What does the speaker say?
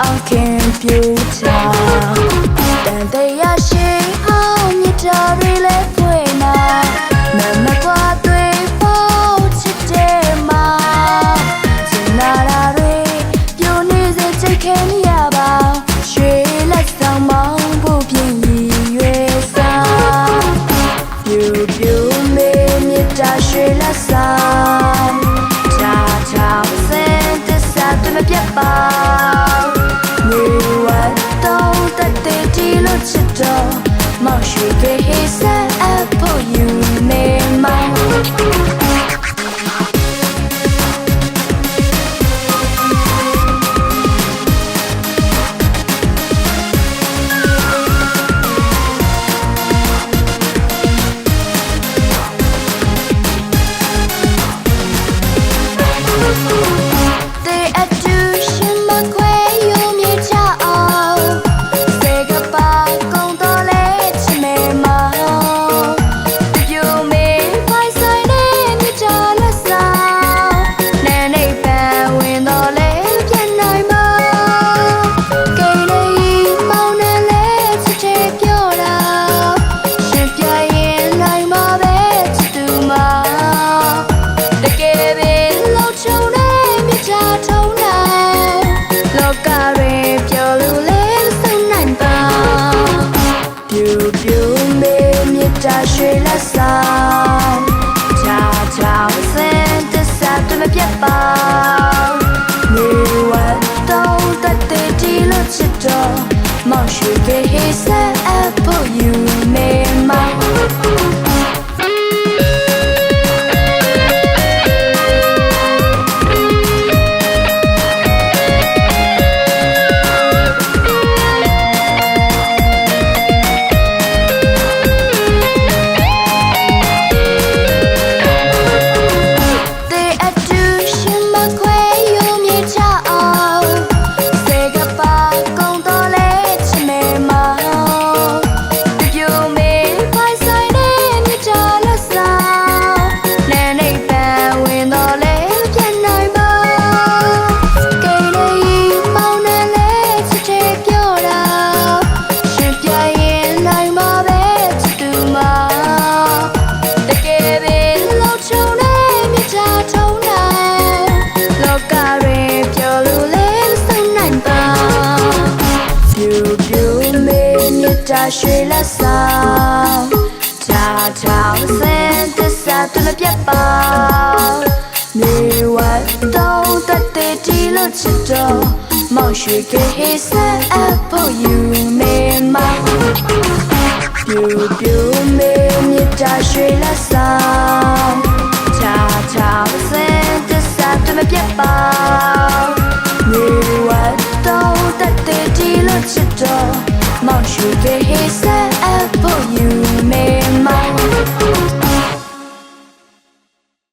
အောင်ခင်ပြူချာတန်တရားရှိအောင်မြတ်တာတွေလဲဖွင့်နာမမကွာတွေပေါ့ချစ်တယ်မှာစင်နာရာတွေပြူနေစေချစ်ခင်ရပါရွှေလက်ဆောင်မောင်းဖို့ပြင်ရည်ရွယ်စားပြူပြူမေမြတ်တာရွှေလက်ဆောင်ချာချာစင်တစ္ဆာတွေမပြတ်ပါ he said should get his ဖြူမေမြတ်တာရွှေလက်ဆောင်တာထောင်စင်သစ္စာသူမပြတ်ပါနေဝတ်တော့တတ်တဲ့ဒီလိုချစ်တော့မောင်ရွှေကဟေးဆက်အပ်ဖို့ you march with the hiss you